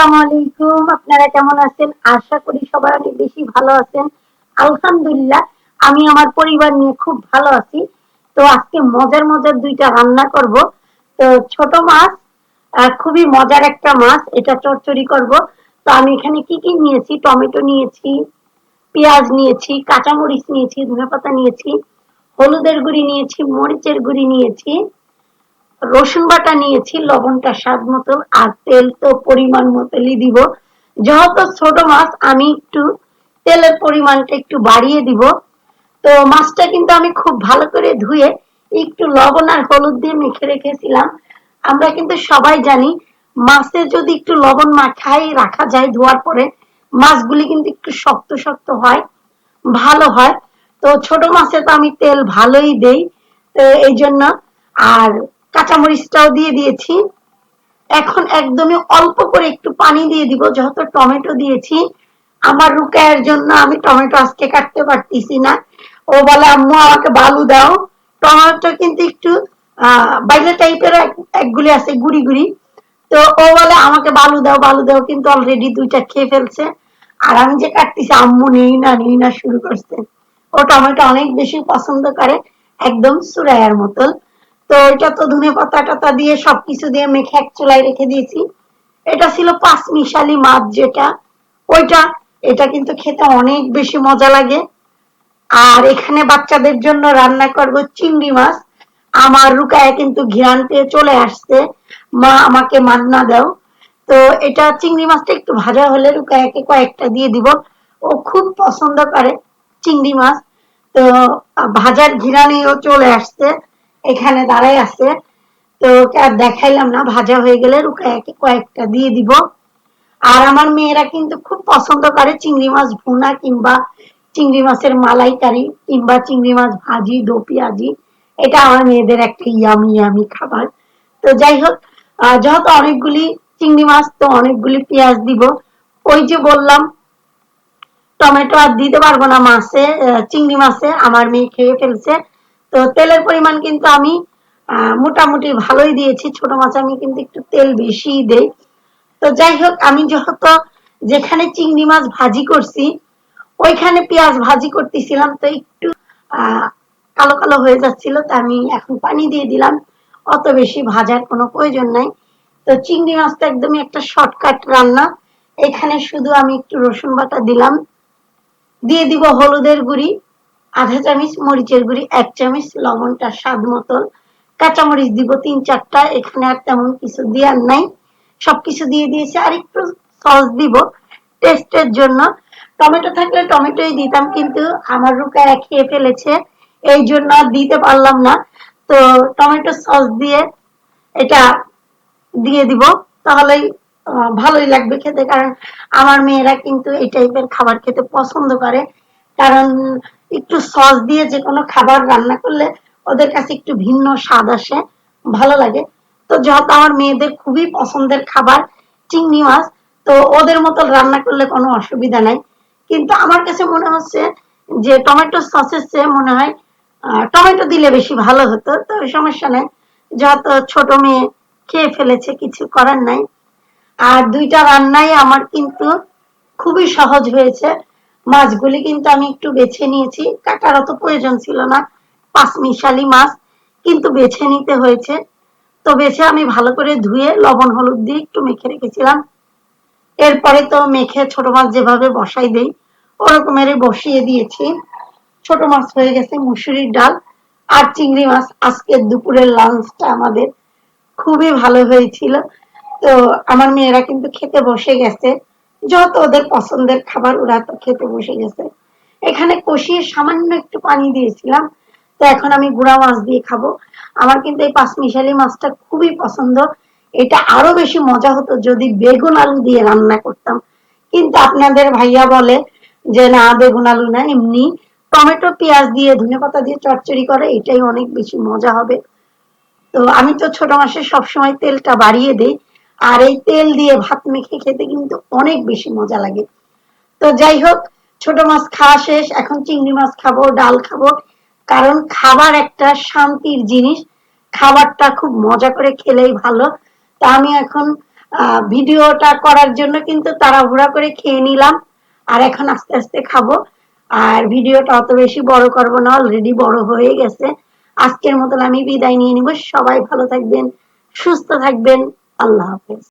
আসসালামু আলাইকুম। আপনারা কেমন আছেন? আশা করি সবাই অনেক বেশি ভালো আছেন। আলহামদুলিল্লাহ, আমি আমার পরিবার নিয়ে খুব ভালো আছি। তো আজকে মজার মজার দুইটা রান্না করব। তো ছোট মাছ খুবই মজার একটা মাছ, এটা চচ্চড়ি করব। তো আমি এখানে কি কি নিয়েছি? টমেটো নিয়েছি, পেঁয়াজ নিয়েছি, কাঁচামরিচ নিয়েছি, ধনেপাতা নিয়েছি, হলুদের গুঁড়ি নিয়েছি, মরিচের গুঁড়ি নিয়েছি রসুন বাটা নিয়েছি, লবণটা স্বাদ মতো আর তেল তো পরিমাণ মতোই দিব। যেহেতু ছোট মাছ, আমি একটু তেলের পরিমাণটা একটু বাড়িয়ে দিব। তো মাছটা কিন্তু আমি খুব ভালো করে ধুয়ে একটু লবণ আর হলুদ দিয়ে মেখে রেখেছিলাম। আমরা কিন্তু সবাই জানি, মাছে যদি একটু লবণ মাখাই রাখা যায় ধোয়ার পরে, মাছগুলি কিন্তু একটু শক্ত শক্ত হয়, ভালো হয়। তো ছোট মাছে তো আমি তেল ভালোই দেই, তো এই জন্য। আর কাঁচামরিচটাও দিয়ে দিয়েছি। এখন একদমই অল্প করে একটু পানি দিয়ে দিব, যেহেতু টমেটো দিয়েছি। আমার রুকায়ের জন্য আমি টমেটো আজকে কাটতে পারতেছি না। ও বলে, আম্মু, আমাকে বালু দাও। টমেটো কিন্তু একটু বাইরে টাইপের একগুলি আছে, গুড়ি গুড়ি। তো ও বলে, আমাকে বালু দাও বালু দাও। কিন্তু অলরেডি দুইটা খেয়ে ফেলছে। আর আমি যে কাটতেছি, আম্মু নেই না নেই না, শুরু করছে। ও টমেটো অনেক বেশি পছন্দ করে, একদম সুরায়ার মতন। তো এটা তো ধনে পাতা টাতা দিয়ে সবকিছু দিয়ে মেখে এক চুলায় রেখে দিয়েছি। এটা ছিল পাঁচ মিশালি মাছ যেটা। ওইটা, এটা কিন্তু খেতে অনেক বেশি মজা লাগে। আর এখানে বাচ্চাদের জন্য রান্না করব চিংড়ি মাছ। আমার রুকায় কিন্তু ঘিরান পেয়ে চলে আসছে। মা আমাকে মান্না দাও। তো এটা চিংড়ি মাছটা একটু ভাজা হলে রুকায়াকে কয়েকটা দিয়ে দিব। ও খুব পছন্দ করে চিংড়ি মাছ। তো ভাজার ঘিরানিও চলে আসছে। এখানে দাঁড়াই আছে। তো ওকে আর দেখাইলাম না, ভাজা হয়ে গেলে রুকায়াকে কয়েকটা দিয়ে দিব। আর আমার মেয়েরা কিন্তু খুব পছন্দ করে চিংড়ি মাছ ভুনা কিংবা চিংড়ি মাছের মালাইকারি কিংবা চিংড়ি মাছ ভাজি দো পেঁয়াজি এটা আমার মেয়েদের একটা ইয়ামি ইয়ামি খাবার। তো যাই হোক যেহেতু অনেকগুলি চিংড়ি মাছ, তো অনেকগুলি পেঁয়াজ দিব। ওই যে বললাম, টমেটো আর দিতে পারব না মাছে চিংড়ি মাছে। আমার মেয়ে খেয়ে ফেলছে। তো তেলের পরিমাণ কিন্তু আমি মোটামুটি ভালোই দিয়েছি। ছোট মাছ আমি কিন্তু একটু তেল বেশি দেই। তো যাই হোক, আমি যেহেতু যেখানে চিংড়ি মাছ ভাজি করছি, ওইখানে পেঁয়াজ ভাজি করতেছিলাম। তো একটু কালো কালো হয়ে যাচ্ছিল, তো আমি এখন পানি দিয়ে দিলাম। অত বেশি ভাজার কোনো প্রয়োজন নাই। তো চিংড়ি মাছটা একদমই একটা শর্টকাট রান্না। এখানে শুধু আমি একটু রসুন বাটা দিলাম। দিয়ে দিব হলুদের গুঁড়ি। আধা চামচ মরিচের গুঁড়ি এক চামচ লবণটা স্বাদ মতন। কাঁচামরিচ দিব তিন চারটা এখানে আর তেমন কিছু দেওয়ার নাই। সবকিছু দিয়ে দিয়েছি আর একটু সস দিব টেস্টের জন্য। টমেটো থাকলে টমেটোই দিতাম কিন্তু আমার রুকায় খেয়ে ফেলেছে এই জন্য দিতে পারলাম না। তো টমেটো সস দিয়ে এটা দিয়ে দিব তাহলেই আহ, ভালোই লাগবে খেতে কারণ আমার মেয়েরা কিন্তু এই টাইপের খাবার খেতে পছন্দ করে। কারণ একটু সস দিয়ে যে কোনো খাবার রান্না করলে ওদের কাছে একটু ভিন্ন স্বাদ আসে, ভালো লাগে। তো যেহেতু আমার মেয়েদের খুবই পছন্দের খাবার, চিংড়ি মাছ, তো ওদের মতো রান্না করলে কোনো অসুবিধা নাই। কিন্তু আমার কাছে মনে হচ্ছে যে টমেটো সসের চেয়ে মনে হয় টমেটো দিলে বেশি ভালো হতো, তো সমস্যা নাই। যেহেতু ছোট মেয়ে খেয়ে ফেলেছে, কিছু করার নাই। আর দুইটা রান্নাই আমার কিন্তু খুবই সহজ হয়েছে। মাছগুলি কিন্তু আমি একটু বেছে নিয়েছি। কাটার অত প্রয়োজন ছিল না, পাঁচ মিশালি মাছ কিন্তু বেছে নিতে হয়েছে। তো বেছে আমি ভালো করে ধুয়ে লবণ, হলুদ দিয়ে একটু মেখে রেখেছিলাম। এরপরে তো মেখে ছোট মাছ যেভাবে বসাই দেই ওরকমেরই বসিয়ে দিয়েছি। ছোট মাছ হয়ে গেছে মুসুরির ডাল আর চিংড়ি মাছ। আজকের দুপুরের লাঞ্চটা আমাদের খুবই ভালো হয়েছিল। তো আমার মেয়েরা কিন্তু খেতে বসে গেছে। যত ওদের পছন্দের খাবার ওরা তো খেতে বসে গেছে। এখানে কষিয়ে সামান্য একটু পানি দিয়েছিলাম, তো এখন আমি গুড়া মাছ দিয়ে খাব। আমার কিন্তু এই পাঁচমিশালি মাছটা খুবই পছন্দ। এটা আরও বেশি মজা হতো যদি বেগুন আলু দিয়ে রান্না করতাম। কিন্তু আপনাদের ভাইয়া বলে যে, না, বেগুন আলু না, এমনি টমেটো, পেঁয়াজ দিয়ে ধনেপাতা দিয়ে চচ্চড়ি করে, এটাই অনেক বেশি মজা হবে। তো আমি তো ছোট মাসে সবসময় তেলটা বাড়িয়ে দেই। আর এই তেল দিয়ে ভাত মেখে খেতে কিন্তু অনেক বেশি মজা লাগে। তো যাই হোক, ছোট মাছ খাওয়া শেষ। এখন চিংড়ি মাছ খাব, ডাল খাব। কারণ খাবার একটা শান্তির জিনিস। খাবারটা খুব মজা করে খেলেই ভালো। তা আমি এখন ভিডিওটা করার জন্য কিন্তু তাড়াহুড়া করে খেয়ে নিলাম। আর এখন আস্তে আস্তে খাব। আর ভিডিওটা অত বেশি বড় করব না অলরেডি বড় হয়ে গেছে। আজকের মতন আমি বিদায় নিয়ে নিব। সবাই ভালো থাকবেন, সুস্থ থাকবেন। আল্লাহ হাফেজ।